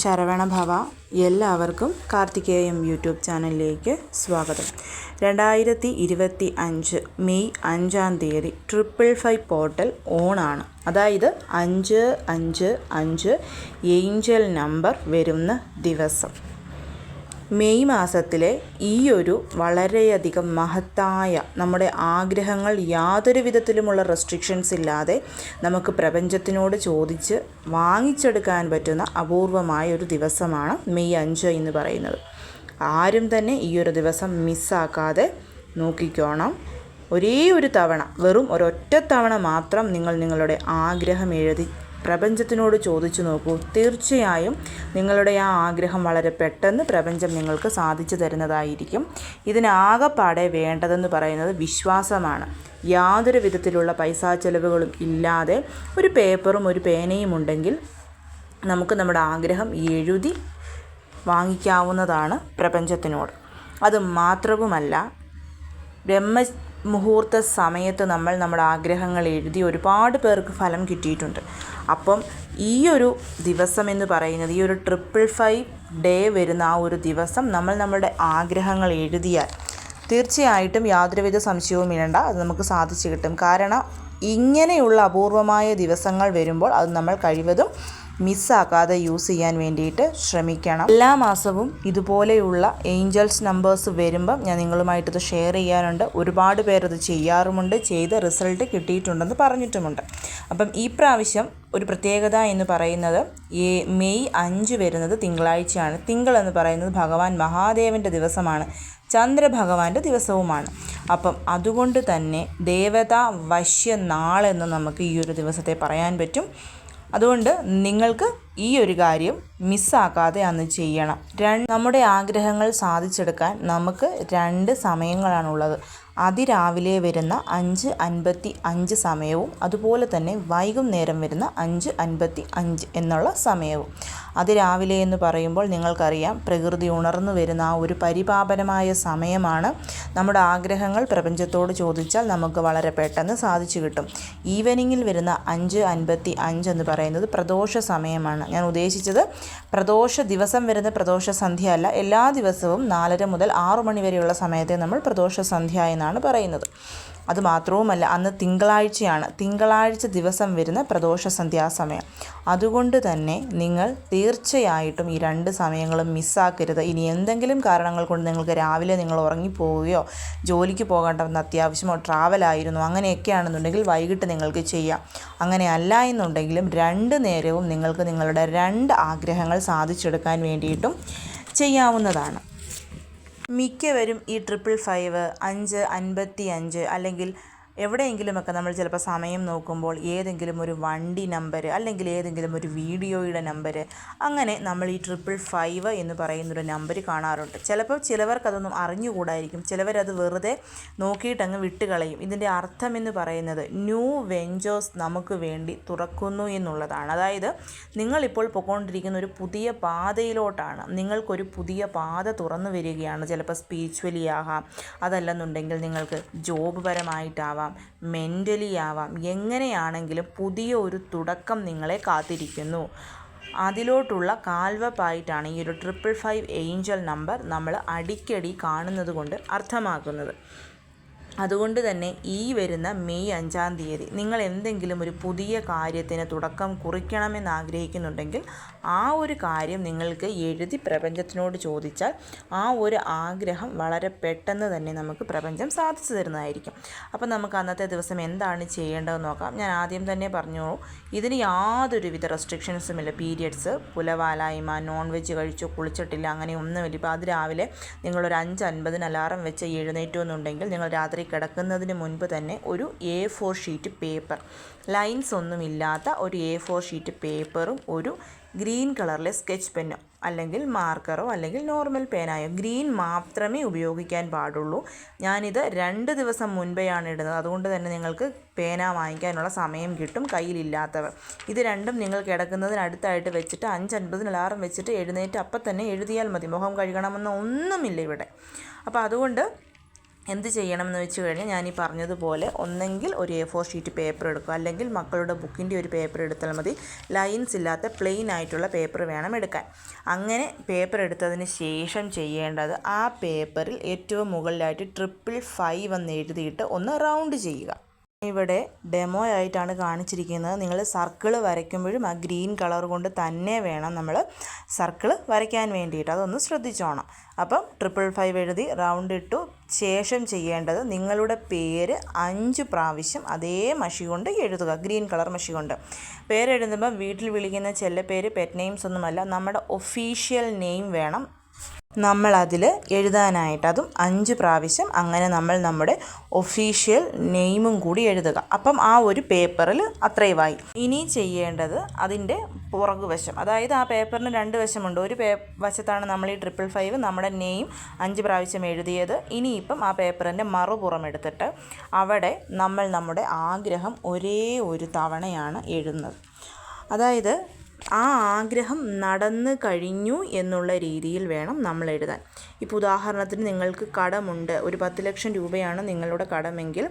ശരവണ ഭവ എല്ലാവർക്കും കാർത്തികേയം യൂട്യൂബ് ചാനലിലേക്ക് സ്വാഗതം. രണ്ടായിരത്തി ഇരുപത്തി അഞ്ച് മെയ് അഞ്ചാം തീയതി ട്രിപ്പിൾ ഫൈവ് പോർട്ടൽ ഓണാണ്. അതായത് അഞ്ച് അഞ്ച് അഞ്ച് ഏഞ്ചൽ നമ്പർ വരുന്ന ദിവസം. മെയ് മാസത്തിലെ ഈ ഒരു വളരെയധികം മഹത്തായ നമ്മുടെ ആഗ്രഹങ്ങൾ യാതൊരു വിധത്തിലുമുള്ള റെസ്ട്രിക്ഷൻസ് ഇല്ലാതെ നമുക്ക് പ്രപഞ്ചത്തിനോട് ചോദിച്ച് വാങ്ങിച്ചെടുക്കാൻ പറ്റുന്ന അപൂർവമായ ഒരു ദിവസമാണ് മെയ് അഞ്ച് എന്ന് പറയുന്നത്. ആരും തന്നെ ഈ ഒരു ദിവസം മിസ്സാക്കാതെ നോക്കിക്കോണം. ഒരേ ഒരു തവണ വെറും ഒരൊറ്റ തവണ മാത്രം നിങ്ങൾ നിങ്ങളുടെ ആഗ്രഹം എഴുതി പ്രപഞ്ചത്തിനോട് ചോദിച്ചു നോക്കൂ. തീർച്ചയായും നിങ്ങളുടെ ആ ആഗ്രഹം വളരെ പെട്ടെന്ന് പ്രപഞ്ചം നിങ്ങൾക്ക് സാധിച്ചു തരുന്നതായിരിക്കും. ഇതിനാകെപ്പാടെ വേണ്ടതെന്ന് പറയുന്നത് വിശ്വാസമാണ്. യാതൊരു വിധത്തിലുള്ള പൈസാ ചെലവുകളും ഇല്ലാതെ ഒരു പേപ്പറും ഒരു പേനയും ഉണ്ടെങ്കിൽ നമുക്ക് നമ്മുടെ ആഗ്രഹം എഴുതി വാങ്ങിക്കാവുന്നതാണ് പ്രപഞ്ചത്തിനോട്. അത് മാത്രവുമല്ല ബ്രഹ്മ മുഹൂർത്ത സമയത്ത് നമ്മൾ നമ്മുടെ ആഗ്രഹങ്ങൾ എഴുതി ഒരുപാട് പേർക്ക് ഫലം കിട്ടിയിട്ടുണ്ട്. അപ്പം ഈ ഒരു ദിവസം എന്ന് പറയുന്നത് ഈ ഒരു ട്രിപ്പിൾ ഫൈവ് ഡേ വരുന്ന ആ ഒരു ദിവസം നമ്മൾ നമ്മുടെ ആഗ്രഹങ്ങൾ എഴുതിയാൽ തീർച്ചയായിട്ടും യാതൊരുവിധ സംശയവും ഇടണ്ട. അത് നമുക്ക് സാധിച്ചു കിട്ടും. കാരണം ഇങ്ങനെയുള്ള അപൂർവമായ ദിവസങ്ങൾ വരുമ്പോൾ അത് നമ്മൾ കഴിവതും മിസ്സാക്കാതെ യൂസ് ചെയ്യാൻ വേണ്ടിയിട്ട് ശ്രമിക്കണം. എല്ലാ മാസവും ഇതുപോലെയുള്ള ഏഞ്ചൽസ് നമ്പേഴ്സ് വരുമ്പം ഞാൻ നിങ്ങളുമായിട്ടത് ഷെയർ ചെയ്യാറുണ്ട്. ഒരുപാട് പേരത് ചെയ്യാറുമുണ്ട്. ചെയ്ത റിസൾട്ട് കിട്ടിയിട്ടുണ്ടെന്ന് പറഞ്ഞിട്ടുമുണ്ട്. അപ്പം ഈ പ്രാവശ്യം ഒരു പ്രത്യേകത എന്ന് പറയുന്നത് ഈ മെയ് അഞ്ച് വരുന്നത് തിങ്കളാഴ്ചയാണ്. തിങ്കൾ എന്ന് പറയുന്നത് ഭഗവാൻ മഹാദേവന്റെ ദിവസമാണ്. ചന്ദ്രഭഗവാന്റെ ദിവസവുമാണ്. അപ്പം അതുകൊണ്ട് തന്നെ ദേവത വശ്യ നാളെന്ന് നമുക്ക് ഈ ഒരു ദിവസത്തെ പറയാൻ പറ്റും. അതുകൊണ്ട് നിങ്ങൾക്ക് ഈ ഒരു കാര്യം മിസ്സാക്കാതെ അന്ന് ചെയ്യണം. രണ്ട് നമ്മുടെ ആഗ്രഹങ്ങൾ സാധിച്ചെടുക്കാൻ നമുക്ക് രണ്ട് സമയങ്ങളാണുള്ളത്. അതിരാവിലെ വരുന്ന അഞ്ച് അൻപത്തി അഞ്ച് സമയവും അതുപോലെ തന്നെ വൈകുന്നേരം വരുന്ന അഞ്ച് അൻപത്തി അഞ്ച് എന്നുള്ള സമയവും. അതിരാവിലെ എന്ന് പറയുമ്പോൾ നിങ്ങൾക്കറിയാം പ്രകൃതി ഉണർന്നു വരുന്ന ആ ഒരു പരിപാപനമായ സമയമാണ്. നമ്മുടെ ആഗ്രഹങ്ങൾ പ്രപഞ്ചത്തോട് ചോദിച്ചാൽ നമുക്ക് വളരെ പെട്ടെന്ന് സാധിച്ചു കിട്ടും. ഈവനിങ്ങിൽ വരുന്ന അഞ്ച് അൻപത്തി അഞ്ച് എന്ന് പറയുന്നത് പ്രദോഷ സമയമാണ്. ഞാൻ ഉദ്ദേശിച്ചത് പ്രദോഷ ദിവസം വരുന്ന പ്രദോഷ സന്ധ്യ അല്ല എല്ലാ ദിവസവും നാലര മുതൽ ആറു മണി വരെയുള്ള സമയത്തെ നമ്മൾ പ്രദോഷ സന്ധ്യ എന്നാണ് പറയുന്നത്. അതുമാത്രവുമല്ല അന്ന് തിങ്കളാഴ്ചയാണ് തിങ്കളാഴ്ച ദിവസം വരുന്ന പ്രദോഷ സന്ധ്യാസമയം അതുകൊണ്ട് തന്നെ നിങ്ങൾ തീർച്ചയായിട്ടും ഈ രണ്ട് സമയങ്ങളും മിസ്സാക്കരുത്. ഇനി എന്തെങ്കിലും കാരണങ്ങൾ കൊണ്ട് നിങ്ങൾക്ക് രാവിലെ നിങ്ങൾ ഉറങ്ങിപ്പോവുകയോ ജോലിക്ക് പോകേണ്ടെന്ന് അത്യാവശ്യമോ ട്രാവലായിരുന്നു അങ്ങനെയൊക്കെയാണെന്നുണ്ടെങ്കിൽ വൈകിട്ട് നിങ്ങൾക്ക് ചെയ്യാം. അങ്ങനെ അല്ല എന്നുണ്ടെങ്കിലും രണ്ട് നേരവും നിങ്ങൾക്ക് നിങ്ങളുടെ രണ്ട് ആഗ്രഹങ്ങൾ സാധിച്ചെടുക്കാൻ വേണ്ടിയിട്ടും ചെയ്യാവുന്നതാണ്. മിക്കവരും ഈ ട്രിപ്പിൾ ഫൈവ് അഞ്ച് അൻപത്തി അഞ്ച് അല്ലെങ്കിൽ എവിടെയെങ്കിലുമൊക്കെ നമ്മൾ ചിലപ്പോൾ സമയം നോക്കുമ്പോൾ ഏതെങ്കിലും ഒരു വണ്ടി നമ്പർ അല്ലെങ്കിൽ ഏതെങ്കിലും ഒരു വീഡിയോയുടെ നമ്പർ അങ്ങനെ നമ്മൾ ഈ ട്രിപ്പിൾ ഫൈവ് എന്ന് പറയുന്നൊരു നമ്പർ കാണാറുണ്ട്. ചിലപ്പോൾ ചിലവർക്കതൊന്നും അറിഞ്ഞുകൂടായിരിക്കും. ചിലവരത് വെറുതെ നോക്കിയിട്ടങ്ങ് വിട്ടുകളയും. ഇതിന്റെ അർത്ഥം എന്ന് പറയുന്നത് ന്യൂ വെഞ്ചേഴ്സ് നമുക്ക് വേണ്ടി തുറക്കുന്നു എന്നുള്ളതാണ്. അതായത് നിങ്ങളിപ്പോൾ പൊയ്ക്കൊണ്ടിരിക്കുന്ന ഒരു പുതിയ പാതയിലോട്ടാണ്. നിങ്ങൾക്കൊരു പുതിയ പാത തുറന്നു വരികയാണ്. ചിലപ്പോൾ സ്പിരിച്വലി ആകാം. അതല്ലെന്നുണ്ടെങ്കിൽ നിങ്ങൾക്ക് ജോബ് പരമായിട്ടാവാം. ആവാം മെന്റലി ആവാം. എങ്ങനെയാണെങ്കിലും പുതിയ ഒരു തുടക്കം നിങ്ങളെ കാത്തിരിക്കുന്നു. അതിലോട്ടുള്ള കാൽവപ്പായിട്ടാണ് ഈ ഒരു ട്രിപ്പിൾ ഫൈവ് ഏഞ്ചൽ നമ്പർ നമ്മൾ അടിക്കടി കാണുന്നത് കൊണ്ട് അർത്ഥമാക്കുന്നത്. അതുകൊണ്ട് തന്നെ ഈ വരുന്ന മെയ് അഞ്ചാം തീയതി നിങ്ങൾ എന്തെങ്കിലും ഒരു പുതിയ കാര്യത്തിന് തുടക്കം കുറിക്കണമെന്ന് ആഗ്രഹിക്കുന്നുണ്ടെങ്കിൽ ആ ഒരു കാര്യം നിങ്ങൾക്ക് എഴുതി പ്രപഞ്ചത്തിനോട് ചോദിച്ചാൽ ആ ഒരു ആഗ്രഹം വളരെ പെട്ടെന്ന് തന്നെ നമുക്ക് പ്രപഞ്ചം സാധിച്ചു തരുന്നതായിരിക്കും. അപ്പം നമുക്ക് അന്നത്തെ ദിവസം എന്താണ് ചെയ്യേണ്ടതെന്ന് നോക്കാം. ഞാൻ ആദ്യം തന്നെ പറഞ്ഞു ഇതിന് യാതൊരുവിധ റെസ്ട്രിക്ഷൻസും ഇല്ല. പീരിയഡ്സ് പുലവാലായ്മ നോൺ വെജ് കഴിച്ചു കുളിച്ചിട്ടില്ല അങ്ങനെ ഒന്നുമില്ല. ഇപ്പോൾ അത് രാവിലെ നിങ്ങളൊരു അഞ്ച് അൻപതിന് അലാറം വെച്ച് എഴുന്നേറ്റു എന്നുണ്ടെങ്കിൽ നിങ്ങൾ രാത്രി രാത്രി കിടക്കുന്നതിന് മുൻപ് തന്നെ ഒരു A four sheet paper. Lines ഒന്നുമില്ലാത്ത ഒരു എ ഫോർ ഷീറ്റ് പേപ്പറും ഒരു ഗ്രീൻ കളറിലെ സ്കെച്ച് പെന്നോ അല്ലെങ്കിൽ മാർക്കറോ അല്ലെങ്കിൽ നോർമൽ പേനായോ ഗ്രീൻ മാത്രമേ ഉപയോഗിക്കാൻ പാടുള്ളൂ. ഞാനിത് രണ്ട് ദിവസം മുൻപെയാണ് ഇടുന്നത്. അതുകൊണ്ട് തന്നെ നിങ്ങൾക്ക് പേന വാങ്ങിക്കാനുള്ള സമയം കിട്ടും കയ്യിലില്ലാത്തവർ. ഇത് രണ്ടും നിങ്ങൾ കിടക്കുന്നതിനടുത്തായിട്ട് വെച്ചിട്ട് അഞ്ചൻപതിന് അലാറം വെച്ചിട്ട് എഴുന്നേറ്റ് അപ്പം തന്നെ എഴുതിയാൽ മതി. മുഖം കഴുകണമെന്ന് ഒന്നുമില്ല ഇവിടെ. അപ്പോൾ അതുകൊണ്ട് എന്ത് ചെയ്യണമെന്ന് വെച്ച് കഴിഞ്ഞാൽ ഞാൻ ഈ പറഞ്ഞതുപോലെ ഒന്നെങ്കിൽ ഒരു എ ഫോർ ഷീറ്റ് പേപ്പർ എടുക്കുക. അല്ലെങ്കിൽ മക്കളുടെ ബുക്കിന്റെ ഒരു പേപ്പർ എടുത്താൽ മതി. ലൈൻസ് ഇല്ലാത്ത പ്ലെയിൻ ആയിട്ടുള്ള പേപ്പർ വേണം എടുക്കാൻ. അങ്ങനെ പേപ്പർ എടുത്തതിന് ശേഷം ചെയ്യേണ്ടത് ആ പേപ്പറിൽ ഏറ്റവും മുകളിലായിട്ട് ട്രിപ്പിൾ ഫൈവ് എന്ന് എഴുതിയിട്ട് ഒന്ന് റൗണ്ട് ചെയ്യുക. ഇവിടെ ഡെമോ ആയിട്ടാണ് കാണിച്ചിരിക്കുന്നത്. നിങ്ങൾ സർക്കിൾ വരയ്ക്കുമ്പോഴും ആ ഗ്രീൻ കളർ കൊണ്ട് തന്നെ വേണം നമ്മൾ സർക്കിൾ വരയ്ക്കാൻ വേണ്ടിയിട്ട്. അതൊന്ന് ശ്രദ്ധിച്ചോണം. അപ്പം ട്രിപ്പിൾ ഫൈവ് എഴുതി റൗണ്ട് ഇട്ടു. ശേഷം ചെയ്യേണ്ടത് നിങ്ങളുടെ പേര് അഞ്ച് പ്രാവശ്യം അതേ മഷി കൊണ്ട് എഴുതുക. ഗ്രീൻ കളർ മഷി കൊണ്ട്. പേരെഴുതുമ്പോൾ വീട്ടിൽ വിളിക്കുന്ന ചെല്ലപ്പേര് പെറ്റ് നെയിംസ് ഒന്നുമല്ല. നമ്മുടെ ഒഫീഷ്യൽ നെയിം വേണം. നമ്മളതിൽ എഴുതാനായിട്ട് അതും അഞ്ച് പ്രാവശ്യം അങ്ങനെ നമ്മൾ നമ്മുടെ ഒഫീഷ്യൽ നെയിമും കൂടി എഴുതുക. അപ്പം ആ ഒരു പേപ്പറിൽ അത്രയുമായി ഇനി ചെയ്യേണ്ടത് അതിന്റെ പുറകുവശം അതായത് ആ പേപ്പറിന് രണ്ട് വശമുണ്ട്. ഒരു പേ വശത്താണ് നമ്മൾ ഈ ട്രിപ്പിൾ ഫൈവ് നമ്മുടെ നെയിം അഞ്ച് പ്രാവശ്യം എഴുതിയത്. ഇനിയിപ്പം ആ പേപ്പറിന്റെ മറുപുറം എടുത്തിട്ട് അവിടെ നമ്മൾ നമ്മുടെ ആഗ്രഹം ഒരേ ഒരു തവണയാണ് എഴുതുന്നത്. അതായത് ആ ആഗ്രഹം നടന്നു കഴിഞ്ഞു എന്നുള്ള രീതിയിൽ വേണം നമ്മൾ എഴുതാൻ. ഇപ്പോൾ ഉദാഹരണത്തിന് നിങ്ങൾക്ക് കടമുണ്ട്. ഒരു പത്ത് ലക്ഷം രൂപയാണ് നിങ്ങളുടെ കടമെങ്കിൽ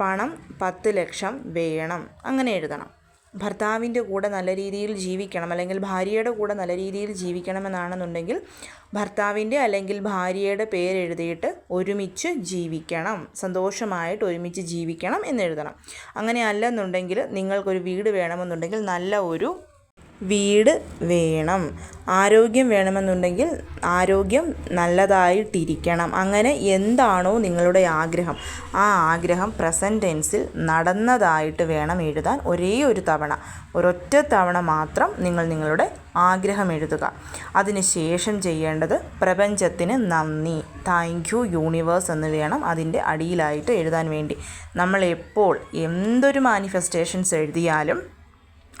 പണം പത്ത് ലക്ഷം വേണം. അങ്ങനെ എഴുതണം. ഭർത്താവിന്റെ കൂടെ നല്ല രീതിയിൽ ജീവിക്കണം അല്ലെങ്കിൽ ഭാര്യയുടെ കൂടെ നല്ല രീതിയിൽ ജീവിക്കണമെന്നാണെന്നുണ്ടെങ്കിൽ ഭർത്താവിന്റെ അല്ലെങ്കിൽ ഭാര്യയുടെ പേരെഴുതിയിട്ട് ഒരുമിച്ച് ജീവിക്കണം. സന്തോഷമായിട്ട് ഒരുമിച്ച് ജീവിക്കണം എന്നെഴുതണം അങ്ങനെ അല്ലെന്നുണ്ടെങ്കിൽ നിങ്ങൾക്കൊരു വീട് വേണമെന്നുണ്ടെങ്കിൽ നല്ല ഒരു വീട് വേണം. ആരോഗ്യം വേണമെന്നുണ്ടെങ്കിൽ ആരോഗ്യം നല്ലതായിട്ടിരിക്കണം. അങ്ങനെ എന്താണോ നിങ്ങളുടെ ആഗ്രഹം. ആ ആഗ്രഹം പ്രസന്റ് ടെൻസിൽ നടന്നതായിട്ട് വേണം എഴുതാൻ ഒരേ ഒരു തവണ. ഒരൊറ്റ തവണ മാത്രം നിങ്ങൾ നിങ്ങളുടെ ആഗ്രഹം എഴുതുക. അതിനുശേഷം ചെയ്യേണ്ടത് പ്രപഞ്ചത്തിന് നന്ദി. താങ്ക് യു യൂണിവേഴ്സ് എന്ന് വേണം അതിന്റെ അടിയിലായിട്ട് എഴുതാൻ വേണ്ടി. നമ്മൾ എപ്പോൾ എന്തൊരു മാനിഫെസ്റ്റേഷൻസ് എഴുതിയാലും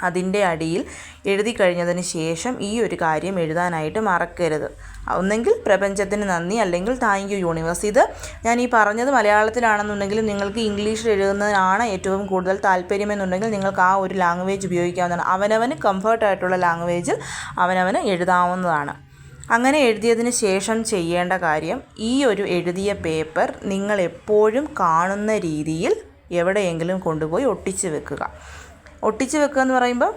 അതിന്റെ അടിയിൽ എഴുതി കഴിഞ്ഞതിന് ശേഷം ഈ ഒരു കാര്യം എഴുതാനായിട്ട് മറക്കരുത്. ഒന്നെങ്കിൽ പ്രപഞ്ചത്തിന് നന്ദി അല്ലെങ്കിൽ താങ്ക് യു യൂണിവേഴ്സ് ഇത് ഞാൻ ഈ പറഞ്ഞത് മലയാളത്തിലാണെന്നുണ്ടെങ്കിലും നിങ്ങൾക്ക് ഇംഗ്ലീഷിൽ എഴുതുന്നതിനാണ് ഏറ്റവും കൂടുതൽ താല്പര്യമെന്നുണ്ടെങ്കിൽ നിങ്ങൾക്ക് ആ ഒരു ലാംഗ്വേജ് ഉപയോഗിക്കാവുന്നതാണ്. അവനവന് കംഫർട്ടായിട്ടുള്ള ലാംഗ്വേജിൽ അവനവന് എഴുതാവുന്നതാണ്. അങ്ങനെ എഴുതിയതിന് ശേഷം ചെയ്യേണ്ട കാര്യം ഈ ഒരു എഴുതിയ പേപ്പർ നിങ്ങൾ എപ്പോഴും കാണുന്ന രീതിയിൽ എവിടെയെങ്കിലും കൊണ്ടുപോയി ഒട്ടിച്ചു വെക്കുക. ഒട്ടിച്ച് വെക്കുക എന്ന് പറയുമ്പോൾ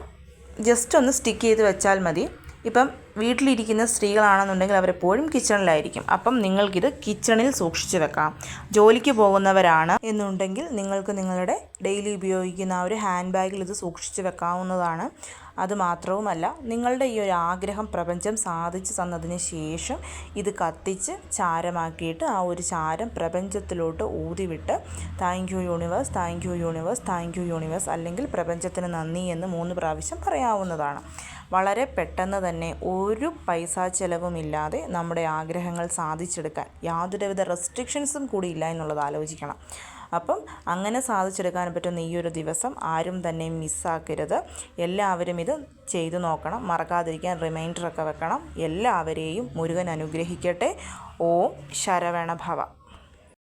ജസ്റ്റ് ഒന്ന് സ്റ്റിക്ക് ചെയ്ത് വെച്ചാൽ മതി. ഇപ്പം വീട്ടിലിരിക്കുന്ന സ്ത്രീകളാണെന്നുണ്ടെങ്കിൽ അവരെപ്പോഴും കിച്ചണിലായിരിക്കും അപ്പം നിങ്ങൾക്കിത് കിച്ചണിൽ സൂക്ഷിച്ചു വെക്കാം. ജോലിക്ക് പോകുന്നവരാണ് എന്നുണ്ടെങ്കിൽ നിങ്ങൾക്ക് നിങ്ങളുടെ ഡെയിലി ഉപയോഗിക്കുന്ന ആ ഒരു ഹാൻഡ് ബാഗിൽ ഇത് സൂക്ഷിച്ചു വെക്കാവുന്നതാണ്. അതുമാത്രവുമല്ല നിങ്ങളുടെ ഈ ഒരു ആഗ്രഹം പ്രപഞ്ചം സാധിച്ചു തന്നതിന് ശേഷം ഇത് കത്തിച്ച് ചാരമാക്കിയിട്ട് ആ ഒരു ചാരം പ്രപഞ്ചത്തിലോട്ട് ഊതിവിട്ട് thank you universe thank you universe thank you universe അല്ലെങ്കിൽ പ്രപഞ്ചത്തിന് നന്ദി എന്ന് മൂന്ന് പ്രാവശ്യം പറയാവുന്നതാണ്. വളരെ പെട്ടെന്ന് തന്നെ ഒരു പൈസ ചിലവുമില്ലാതെ നമ്മുടെ ആഗ്രഹങ്ങൾ സാധിച്ചെടുക്കാൻ യാതൊരുവിധ റെസ്ട്രിക്ഷൻസും കൂടി ഇല്ല എന്നുള്ളത് ആലോചിക്കണം. അപ്പം അങ്ങനെ സാധിച്ചെടുക്കാൻ പറ്റുന്ന ഈ ഒരു ദിവസം ആരും തന്നെ മിസ്സാക്കരുത് എല്ലാവരും ഇത് ചെയ്തു നോക്കണം. മറക്കാതിരിക്കാൻ റിമൈൻഡറൊക്കെ വെക്കണം. എല്ലാവരെയും മുരുകൻ അനുഗ്രഹിക്കട്ടെ. ഓം ശരവണഭവ.